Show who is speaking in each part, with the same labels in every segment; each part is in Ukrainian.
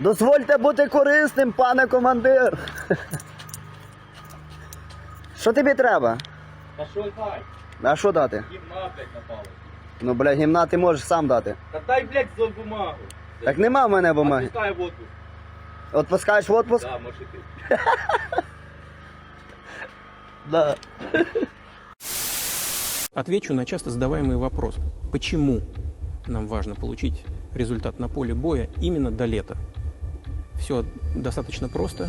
Speaker 1: Дозвольте бути корисним, пане командир. Що тобі треба?
Speaker 2: Та що дай?
Speaker 1: А що дати?
Speaker 2: Гімна, блядь, напали.
Speaker 1: Ну, бля, гімна ти можеш сам дати.
Speaker 2: Та дай, блядь, за бумагу.
Speaker 1: Так нема в мене бумаги.
Speaker 2: Отпускай в отпуск.
Speaker 1: Отпускаєш в отпуск?
Speaker 2: Да, може ти.
Speaker 1: Да.
Speaker 3: Отвечу на часто задаваемый вопрос. Почему нам важно получить результат на поле боя именно до лета? Все достаточно просто.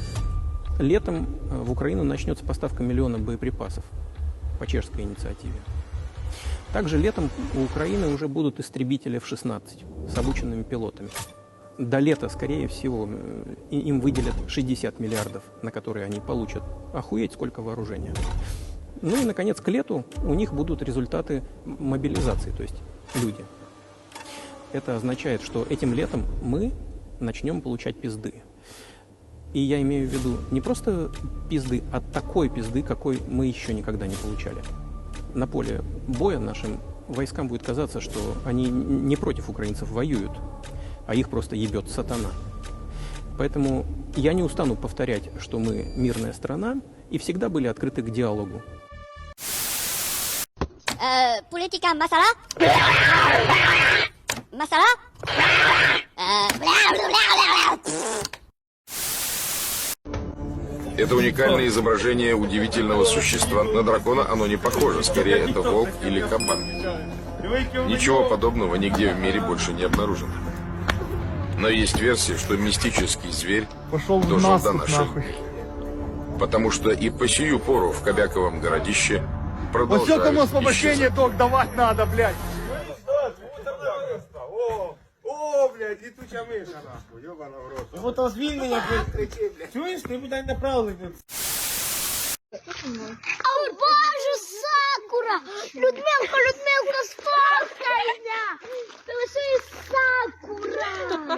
Speaker 3: Летом э, в Украину начнется поставка миллиона боеприпасов по чешской инициативе. Также летом у Украины уже будут истребители F-16 с обученными пилотами. До лета, скорее всего, им выделят 60 миллиардов, на которые они получат. Охуеть, сколько вооружения. Ну и, наконец, к лету у них будут результаты мобилизации, то есть люди. Это означает, что этим летом мы начнем получать пизды. И я имею в виду не просто пизды, а такой пизды, какой мы еще никогда не получали. На поле боя нашим войскам будет казаться, что они не против украинцев воюют, а их просто ебет сатана. Поэтому я не устану повторять, что мы мирная страна и всегда были открыты к диалогу.
Speaker 4: Euh, politika masalah? Masalah?
Speaker 5: Это уникальное изображение удивительного существа. На дракона оно не похоже, скорее это волк или кабан. Ничего подобного нигде в мире больше не обнаружено. Но есть версия, что мистический зверь
Speaker 6: Пошел
Speaker 5: дожил до наших дней. Потому что и по сию пору в Кобяковом городище
Speaker 6: Вот
Speaker 5: продолжают
Speaker 6: все, кому освобождение
Speaker 5: исчезать.
Speaker 6: ток давать надо, блядь. Блядь, літуча миша, нахуй, йобана в рот.
Speaker 7: Вот то звільнення, блядь, чуєш, ти буде направлений.
Speaker 4: О боже, Сакура! Людмилка, Людмилка, сфоткайся! Ти лише Сакура!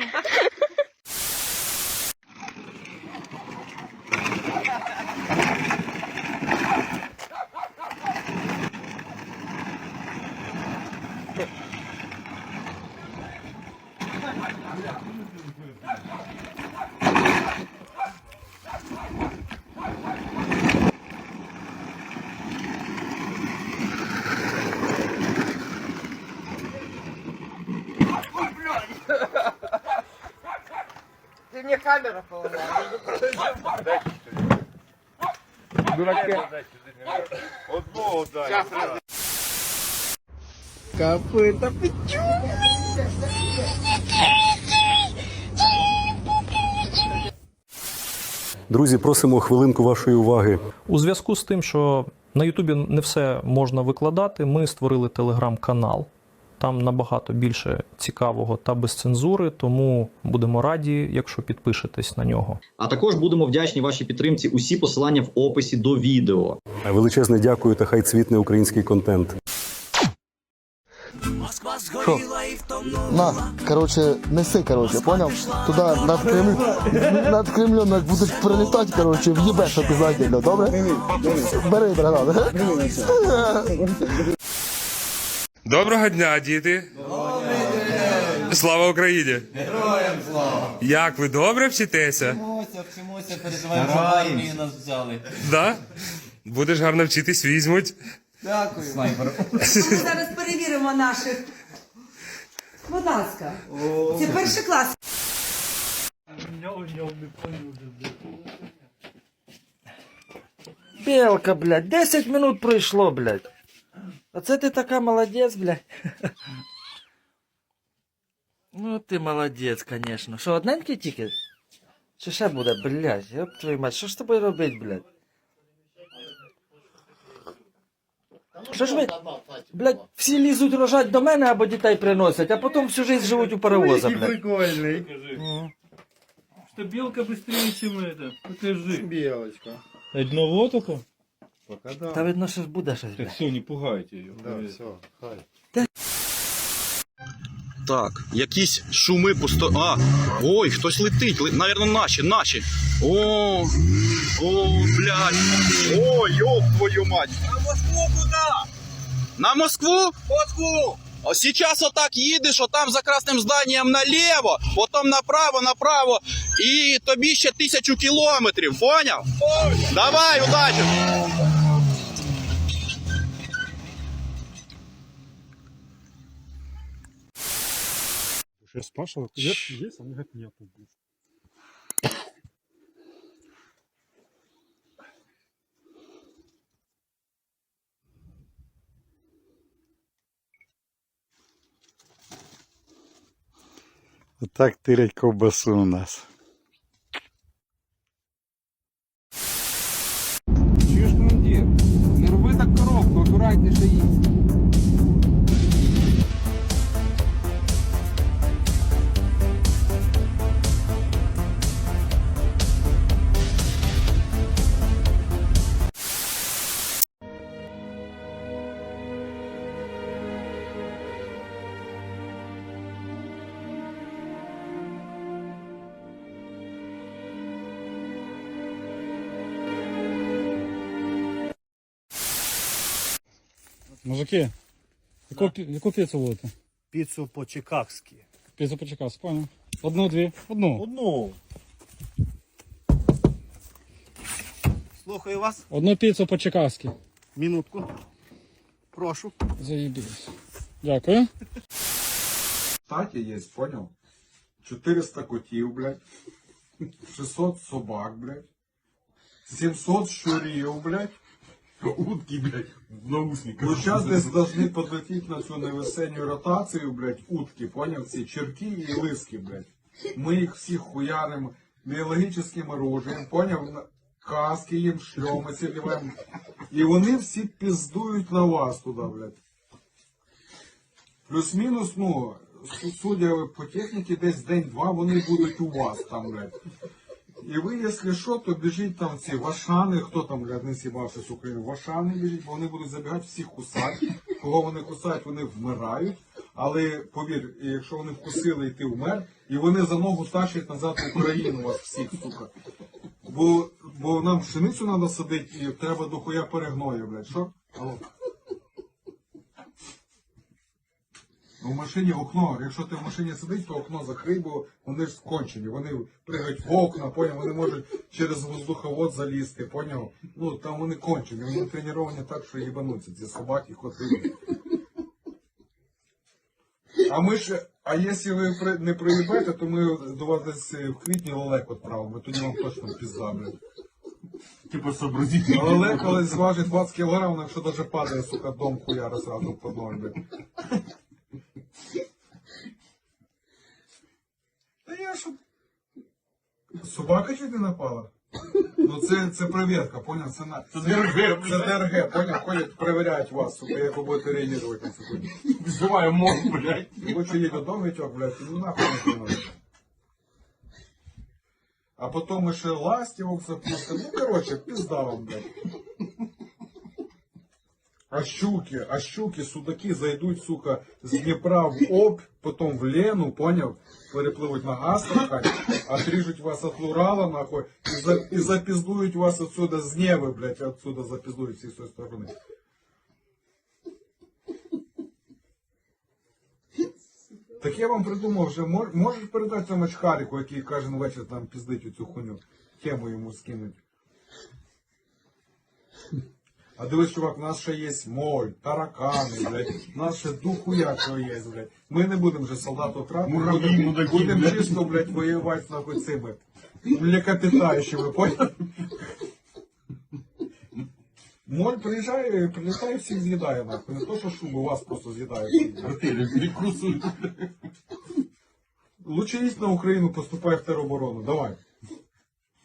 Speaker 7: Камера поламала.
Speaker 6: От Богу дай.
Speaker 7: Копита, пічу.
Speaker 8: Друзі, просимо хвилинку вашої уваги.
Speaker 9: У зв'язку з тим, що на Ютубі не все можна викладати, ми створили телеграм-канал. Там набагато більше цікавого та без цензури, тому будемо раді, якщо підпишетесь на нього.
Speaker 10: А також будемо вдячні вашій підтримці. Усі посилання в описі до відео.
Speaker 8: Величезне дякую та хай цвітне український контент.
Speaker 11: На, короче, неси, короче, понял? Туда над Кремлем, над Кремлем як будуть прилітати, короче, в'їбеш обязательно, добре? Бери, братан.
Speaker 12: Доброго дня, діти! Слава Україні! Героям слава! Як ви добре вчитеся?
Speaker 7: Вчимося, вчимося, переживаємо, що в армію нас взяли.
Speaker 12: Да? Будеш гарно вчитись, візьмуть.
Speaker 7: Дякую. Снайпер.
Speaker 13: Ми зараз перевіримо наших. Будь ласка. Це перший клас.
Speaker 7: Белка, блядь, 10 минут пройшло, блядь. Оце ти така молодець, блядь. Ну, ти молодець, конечно. Що, одненький тільки? Чи ще буде, блядь? Ёб твою мать, що ж з тобою робить, блядь? Що ж ви, блядь, всі лізуть рожать до мене або дітей приносять, а потім всю жизнь живуть у паровоза, блядь.
Speaker 6: прикольний.
Speaker 7: Ну.
Speaker 2: Что белка быстрее, чем это. Покажи.
Speaker 6: Білочка.
Speaker 2: Одного только?
Speaker 6: Пока да.
Speaker 7: Та видно, що ж буде щось, блядь.
Speaker 2: все, не пугайте ее.
Speaker 6: Да, все, хай.
Speaker 10: Так, якісь шуми пусто. А! Ой, хтось летить. Ли... Навірно, наші, наші. О! О, блядь! О, ёб твою мать! На Москву куди? На Москву? Москву! О, Сейчас отак їдеш, отам за красним зданням наліво, потім направо, направо, і тобі ще тисячу кілометрів, поняв? Давай, удачі!
Speaker 12: Я спрашивал, есть, есть, они говорят, нету.
Speaker 6: Так тирять ковбасу у нас.
Speaker 12: Чуєш, командир? Не роби так коробку, акуратніше їсть. Мужики, яку, пі- яку піцу будете?
Speaker 1: Піцу по-чикагськи.
Speaker 12: Піцу почекав, понял. Одну, дві, одну.
Speaker 1: Одну. Слухаю вас.
Speaker 12: Одну піцу по-чекавськи.
Speaker 1: Минутку. Прошу.
Speaker 12: Заїбись. Дякую.
Speaker 6: Таті є, понял? 400 котів, блядь. 600 собак, блядь. 700 щурів, блядь. Утки, блядь, в наушниках. Ну, зараз десь должны подлетіти на цю невесенню ротацію, блядь, утки, поняв? Ці черки і лиски, блядь. Ми їх всіх хуяримо біологічним оружием, поняв? Каски їм, шльоми ціліваємо. І вони всі піздують на вас туди, блядь. Плюс-мінус, ну, су- судя по техніці, десь день-два вони будуть у вас там, блядь. І ви, якщо що, то біжіть там ці вашани, хто там, блядь, не сібався з України, вашани біжіть, бо вони будуть забігати всіх кусати. Кого вони кусають, вони вмирають. Але повір, якщо вони вкусили і ти вмер, і вони за ногу тащать назад в Україну вас всіх, сука. Бо, бо нам пшеницю треба садити і треба дохуя перегною, блядь. Що? Алло. В машині окно, якщо ти в машині сидиш, то окно закрий, бо вони ж скончені. Вони пригають в окна, поняв, вони можуть через воздуховод залізти, поняв? Ну там вони кончені, вони треновані так, що їбануться, ці собаки, коти. А ми ж, а якщо ви не проїбете, то ми до вас десь в квітні лелек відправимо, тоді вам точно пізда, блядь.
Speaker 10: Типа сообразительно.
Speaker 6: Лелек коли зважить 20 кг, якщо даже падає, сука, дом хуяра сразу под ноль, блядь. Та що? Собака чуть не напала? Ну це, це перевірка, поняв? Це, на... це, ДРГ, це ДРГ, поняв? Ходять, перевіряють вас, сука, як ви будете реагувати на секунду.
Speaker 10: Взиваю мозг, блядь.
Speaker 6: Ви що їдете дом витек, блядь, ну нахуй не надо. А потом ще ластівок запустим. Ну, короче, пизда вам, блядь. А щуки, а щуки, судаки зайдуть, сука, з Дніпра в Обь, потом в Лену, поняв? Перепливуть на Астрахань, отріжуть вас от Урала, нахуй, і, за, і запіздують вас отсюда з Неви, блядь, отсюда запіздують всі з цієї сторони. Так я вам придумав вже, мож- можеш передати цьому очкарику, який кожен вечір там піздить оцю хуйню, тему йому скинуть. А дивись, чувак, у нас ще є моль, таракани, блядь. У нас ще духуя що є, блядь. Ми не будемо вже солдату трапити, будемо будем чисто, блядь, воювати нахуй цими млекопитающими, понял? Моль приїжджає, прилітає, всіх з'їдає, нахуй. Не то, що шубу, вас просто з'їдає. Лучше їсть на Україну, поступай в тероборону. Давай.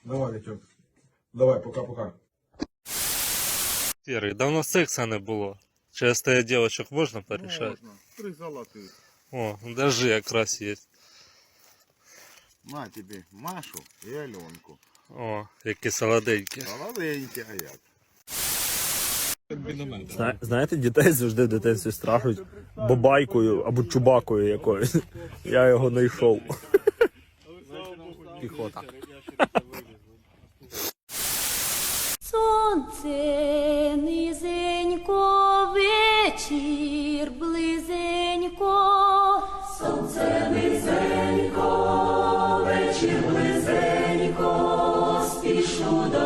Speaker 6: Давай, Вітьок. Давай, пока-пока.
Speaker 14: Серый, давно секса не було. Те дівчинок можна порішати?
Speaker 6: Три золоти.
Speaker 14: О, даже якраз є.
Speaker 6: На тобі Машу і Альонку.
Speaker 14: О, які солоденькі.
Speaker 6: Молоденькі, а як?
Speaker 7: Знаєте, дітей завжди в дитинстві страшуть бабайкою або чубакою якоюсь. Я його знайшов. Піхота.
Speaker 4: сонце низенько, вечір близенько,
Speaker 13: сонце низенько, вечір близенько, спішу до.